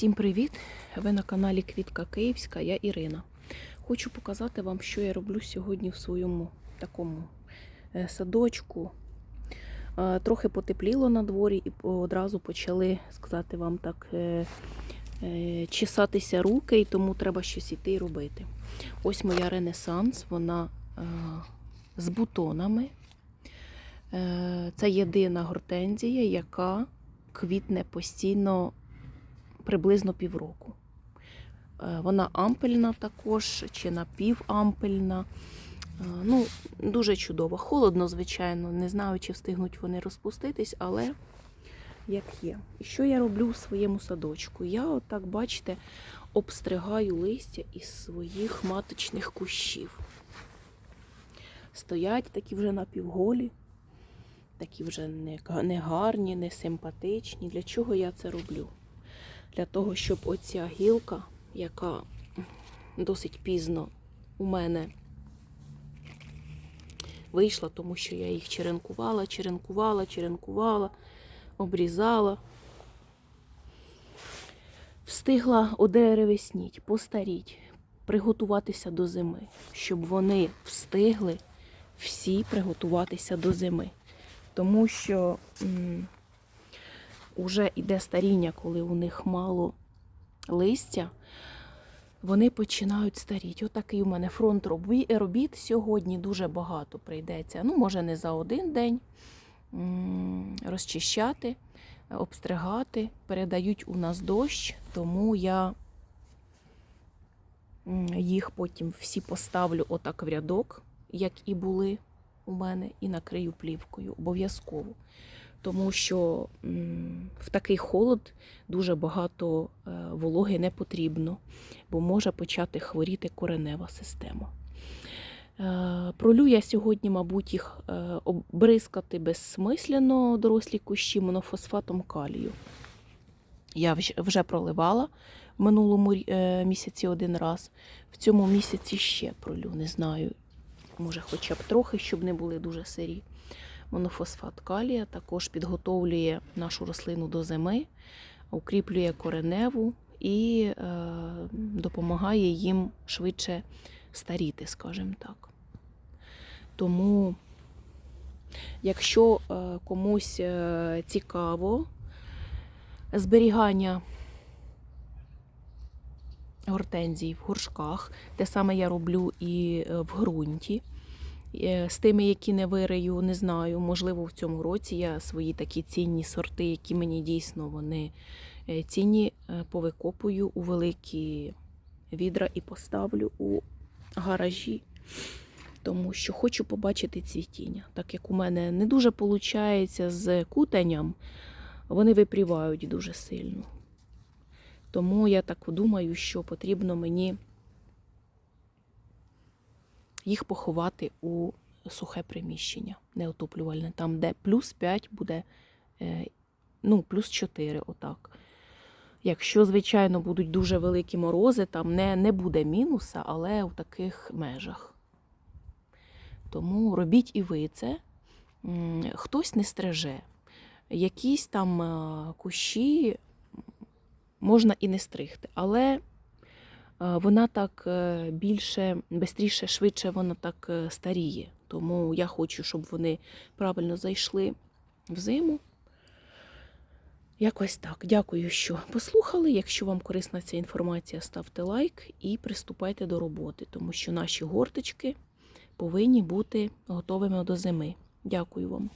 Всім привіт! Ви на каналі Квітка Київська, я Ірина. Хочу показати вам, що я роблю сьогодні в своєму такому е, садочку. Е, Трохи потепліло на дворі і одразу почали сказати вам так е, чесатися руки, і тому треба щось іти і робити. Ось моя Ренесанс, вона з бутонами. Це єдина гортензія, яка квітне постійно приблизно півроку. Е, Вона ампельна також, чи напівампельна. Е, Ну, дуже чудово. Холодно, звичайно, не знаю, чи встигнуть вони розпуститись, але як є. І що я роблю у своєму садочку? Я, отак, бачите, обстригаю листя із своїх маточних кущів. Стоять такі вже напівголі, такі вже не га- не гарні, не симпатичні. Для чого я це роблю? Для того, щоб оця гілка, яка досить пізно у мене вийшла, тому що я їх черенкувала, черенкувала, черенкувала, обрізала. Встигла одеревесніть, постаріть, приготуватися до зими, щоб вони встигли всі приготуватися до зими. Тому що уже йде старіння, коли у них мало листя, вони починають старіти. Отакий у мене фронт робіт сьогодні дуже багато прийдеться. Ну, може, не за один день розчищати, обстригати. Передають у нас дощ, тому я їх потім всі поставлю отак в рядок, як і були у мене, і накрию плівкою обов'язково. Тому що в такий холод дуже багато е, вологи не потрібно, бо може почати хворіти коренева система. Е, Пролю я сьогодні, мабуть, їх е, обрискати безсмислено дорослі кущі монофосфатом калію. Я вже проливала в минулому місяці один раз. В цьому місяці ще пролю, не знаю. Може, хоча б трохи, щоб не були дуже сирі. Монофосфат калія також підготовлює нашу рослину до зими, укріплює кореневу і е, допомагає їм швидше старіти, скажімо так. Тому, якщо е, комусь е, цікаво зберігання гортензій в горшках, те саме я роблю і е, в ґрунті. Е, З тими, які не вирию, не знаю. Можливо, в цьому році я свої такі цінні сорти, які мені дійсно вони е, цінні, е, повикопую у великі відра і поставлю у гаражі. Тому що хочу побачити цвітіння. Так як у мене не дуже виходить з кутанням, вони випрівають дуже сильно. Тому я так думаю, що потрібно мені їх поховати у сухе приміщення, неотоплювальне, там, де плюс 5 буде, е, ну, плюс 4, отак. Якщо, звичайно, будуть дуже великі морози, там не, не буде мінуса, але у таких межах. Тому робіть і ви це. Хтось не стриже. Якісь там е, кущі можна і не стригти, але вона так е, більше, швидше, швидше вона так е, старіє. Тому я хочу, щоб вони правильно зайшли в зиму. Якось так. Дякую, що послухали. Якщо вам корисна ця інформація, ставте лайк і приступайте до роботи, тому що наші горточки повинні бути готовими до зими. Дякую вам.